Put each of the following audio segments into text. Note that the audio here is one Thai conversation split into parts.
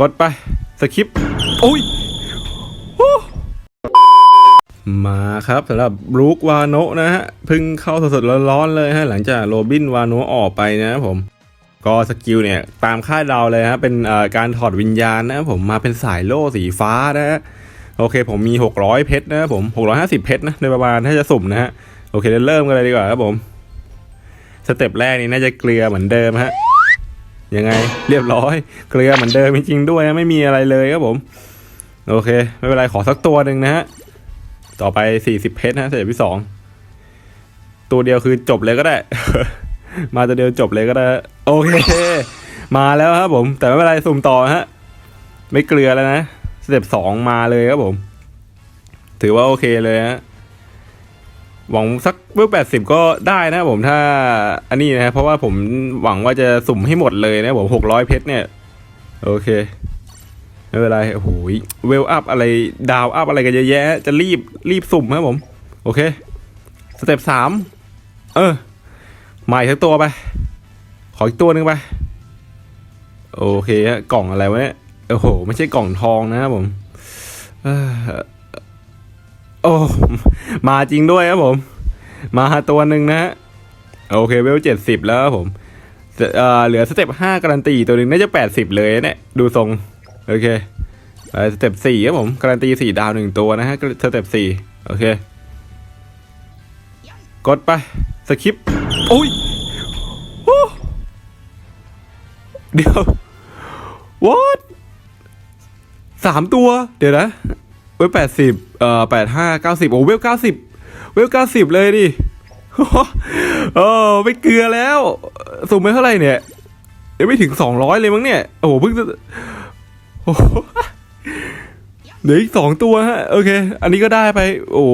กดไปสคริปต์โอ้ยมาครับสำหรับบรูควาโนะนะฮะพิ่งเข้าสดๆร้อนๆเลยฮะหลังจากโรบินวาโนะออกไปนะผม ก็สกิลเนี่ยตามคาดเดาเลยฮะเป็นการถอดวิญญาณนะผมมาเป็นสายโล่สีฟ้านะฮะโอเคผมมี 600 เพชรนะครับผม 650 เพชรนะโดยประมาณถ้าจะสุ่มนะฮะโอเคเดี๋ยวเริ่มกันเลยดีกว่าครับผม สเต็ปแรกนี่น่าจะเกลือเหมือนเดิมฮะ ยังไงเรียบร้อย เกลือเหมือนเดิมจริงๆด้วยนะไม่มีอะไรเลยครับผม โอเค ไม่เป็นไรขอสักตัวหนึ่งนะฮะต่อไป40เพชรนะสเต็ปที่สองตัวเดียวคือจบเลยก็ได้ มาตัวเดียวจบเลยก็ได้ โอเค มาแล้วครับผม แต่ไม่เป็นไรสุ่มต่อฮะ ไม่เกลือแล้วนะ สเต็ปสองมาเลยครับผม ถือว่าโอเคเลยฮะ หวังสักเบอร์แปดสิบก็ได้นะผมถ้าอันนี้นะเพราะว่าผมหวังว่าจะสุ่มให้หมดเลยนะผมหกร้อยเพชรเนี่ย โอเคไม่เป็นไรโอ้โหเวลอัพอะไรดาวอัพอะไรกันเยอะแยะ จะรีบรีบสุ่มครับผม โอเค สเต็ปสามเออมาอีกสักตัวไป ขออีกตัวหนึ่งไป โอเคฮะกล่องอะไรวะเนี่ยโอ้โห ไม่ใช่กล่องทองนะครับผมเออ โอ้ มาจริงด้วยครับผม มาตัวหนึ่งนะฮะโอเคเวลเจ็ดสิบแล้วครับผมเอ่อเหลือสเต็ปห้าการันตีตัวหนึ่งน่าจะแปดสิบเลยเนี่ยดูทรง โอเคเออสเต็ปสี่ครับผมการันตีสี่ดาวหนึ่งตัวนะฮะสเต็ปสี่โอเค กดไปสคริปต์โอ้ยโอเดี๋ยว what สามตัว เดี๋ยวนะ เวลแปดสิบเอ่อแปดห้าเก้าสิบโอ้เวลเก้าสิบเวลเก้าสิบเลยดิโอ้ไม่เกลือแล้วสุ่มไปเท่าไหร่เนี่ยยังไม่ถึงสองร้อยเลยมั้งเนี่ย โอ้โหเพิ่งจะโอ้โหเหลืออีกสองตัวฮะโอเค อันนี้ก็ได้ไป โอ้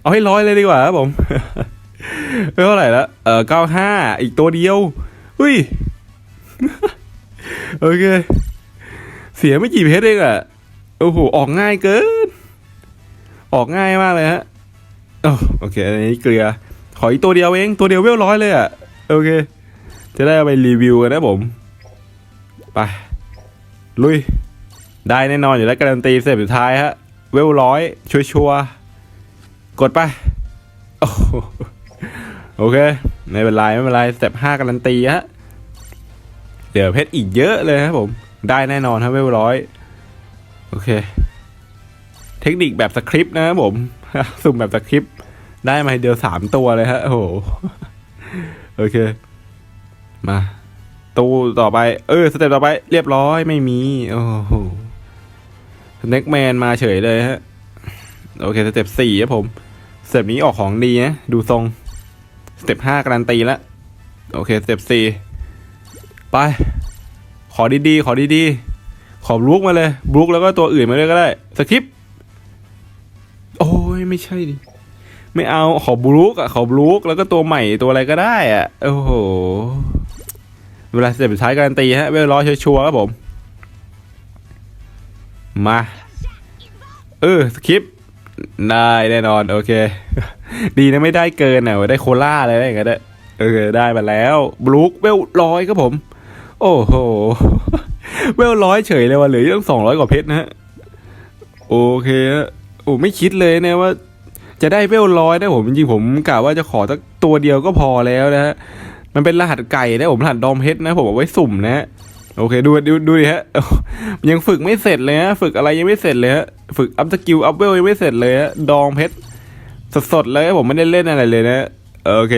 เอาให้ร้อยเลยดีกว่าครับผมไม่เท่าไหร่ละเออเก้าห้าอีกตัวเดียวอุ้ยโอเค เสียไม่กี่เพชรเองอะโอ้โหออกง่ายเกิน ออกง่ายมากเลยฮะโอโอเค อันนี้เกลือ ขออีกตัวเดียวเอง ตัวเดียวเวลร้อยเลยอะโอเค จะได้เอาไปรีวิวกันนะผม ไป ลุย ได้แน่นอนอยู่แล้วการันตีเสร็จสุดท้ายฮะ เวลร้อยชัวร์ๆกดไปโอ้โหโอเค ไม่เป็นไรไม่เป็นไรสเต็ปห้าการันตีฮะ เดี๋ยวเพชรอีกเยอะเลยครับผม ได้แน่นอนครับเวลร้อย โอเค เทคนิคแบบสคริปต์นะครับผม สุ่มแบบสคริปต์ได้มาเดียวสามตัวเลยฮะโอ้โหโอเค มาตู้ต่อไป เออสเต็ปต่อไป เรียบร้อยไม่มี โอ้โหสเน็กแมนมาเฉยเลยฮะ โอเคสเต็ปสี่ครับผมสเต็ปนี้ออกของดีนะดูทรงสเต็ปห้าการันตีแล้วโอเคสเต็ปสี่ไป ขอดีๆ ขอดีๆ ขอบลุกมาเลยบลุกแล้วก็ตัวอื่นมาเลยก็ได้สคริปต ไม่ใช่ดิ ไม่เอาขอบลุกอะขอบลุกแล้วก็ตัวใหม่ตัวอะไรก็ได้อะ โอ้โห เวลาเสเต็ปสุดท้ายการันตีฮะเวลร้อยชัวร์ครับผม มา เออสคริปต์ได้แน่นอน โอเค ดีนะไม่ได้เกินอะได้โคล่าอะไรอย่างเงี้ยเออได้มาแล้วบลูคเวลร้อยครับผม โอ้โหเวลร้อยเฉยเลยว่ะเหลืออีกตั้งสองร้อยกว่าเพชรนะฮะ โอเคฮะ โอ้ไม่คิดเลยนะว่า จะได้เวลร้อยนะผมจริงๆผมกะว่าจะขอสักตัวเดียวก็พอแล้วนะฮะมันเป็นรหัสไก่นะผมรหัสดอมเพชรนะผมเอาไว้สุ่มนะฮะโอเคดูดูดูดิฮะยังฝึกไม่เสร็จเลยฮะฝึกอะไรยังไม่เสร็จเลยฮะฝึกอัพสกิลอัพเวลยังไม่เสร็จเลยฮะดองเพชรสดๆเลยผมไม่ได้เล่นอะไรเลยนะโอเค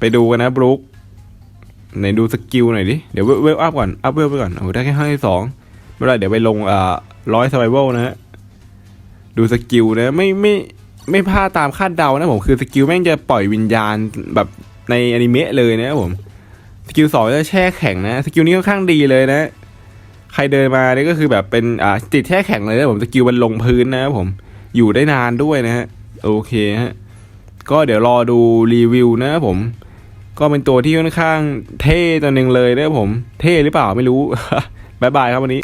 ไปดูกันนะบรูคไหนดูสกิลหน่อยดิ เดี๋ยวเวลอัพก่อน อัพเวลไปก่อน โอ้ได้แค่ห้าสองไม่เป็นไรเดี๋ยวไปลงอ่าร้อยสไ i เวลนะฮะ ดูสกิลนะไม่ไม่ไม่พลาดตามคาดเดานะผมคือสกิลแม่งจะปล่อยวิญญาณแบบในอนิเมะเลยนะครับผมสกิลสองจะแช่แข็งนะสกิลนี้ค่อนข้างดีเลยนะ ใครเดินมาเนี่ยก็คือแบบเป็นอ่าติดแช่แข็งเลยนะผมสกิลมันลงพื้นนะครับผมอยู่ได้นานด้วยนะฮะโอเคฮะก็เดี๋ยวรอดูรีวิวนะครับผม ก็เป็นตัวที่ค่อนข้างเท่ตัวหนึ่งเลยนะครับผม เท่หรือเปล่าไม่รู้ บ๊ายบายครับวันนี้